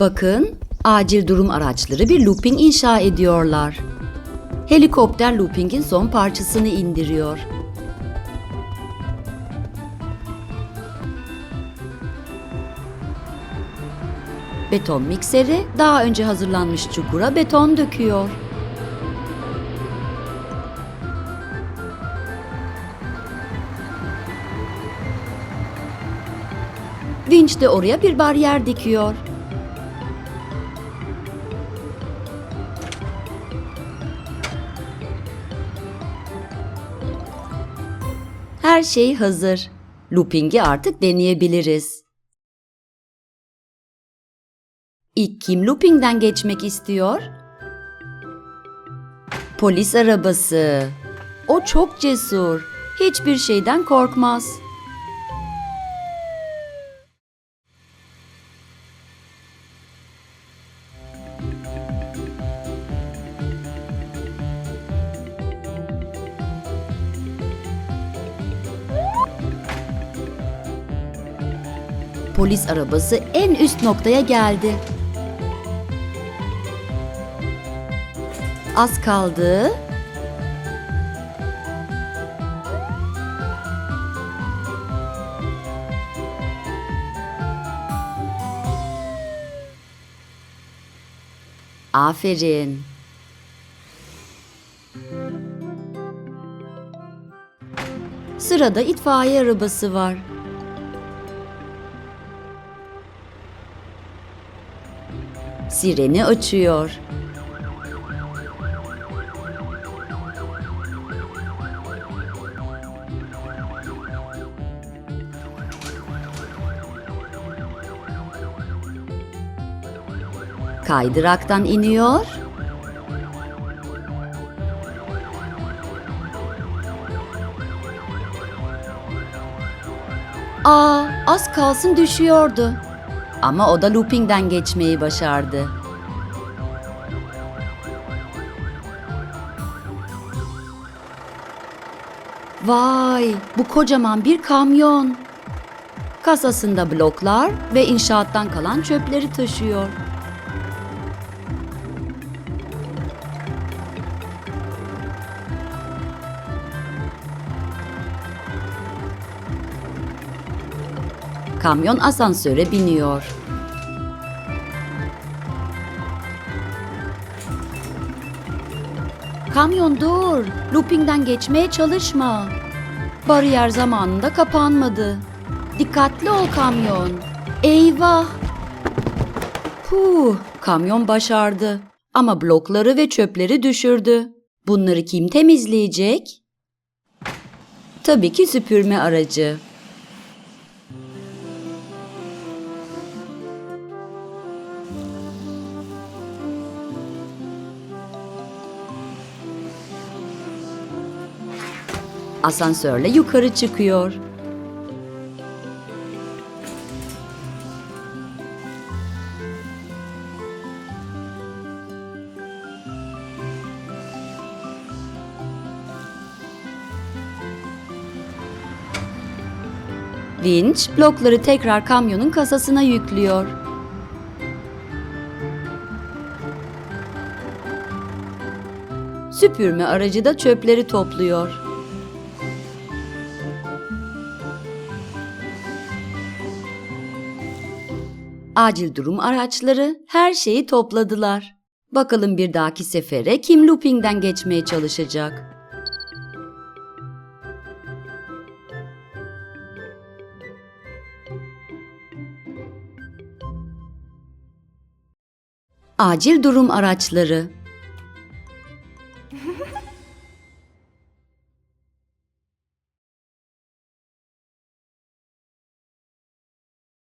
Bakın, acil durum araçları bir looping inşa ediyorlar. Helikopter loopingin son parçasını indiriyor. Beton mikseri daha önce hazırlanmış çukura beton döküyor. Vinç de oraya bir bariyer dikiyor. Her şey hazır. Looping'i artık deneyebiliriz. İlk kim looping'den geçmek istiyor? Polis arabası. O çok cesur. Hiçbir şeyden korkmaz. Polis arabası en üst noktaya geldi. Az kaldı. Aferin. Sırada itfaiye arabası var. Sireni açıyor. Kaydıraktan iniyor. Aa, az kalsın düşüyordu. Ama o da loopingden geçmeyi başardı. Vay, bu kocaman bir kamyon. Kasasında bloklar ve inşaattan kalan çöpleri taşıyor. Kamyon asansöre biniyor. Kamyon dur. Loopingden geçmeye çalışma. Bariyer zamanında kapanmadı. Dikkatli ol kamyon. Eyvah. Puh, kamyon başardı. Ama blokları ve çöpleri düşürdü. Bunları kim temizleyecek? Tabii ki süpürme aracı. Asansörle yukarı çıkıyor. Vinç blokları tekrar kamyonun kasasına yüklüyor. Süpürme aracı da çöpleri topluyor. acil durum araçları, her şeyi topladılar. Bakalım bir dahaki sefere kim loopingden geçmeye çalışacak? Acil durum araçları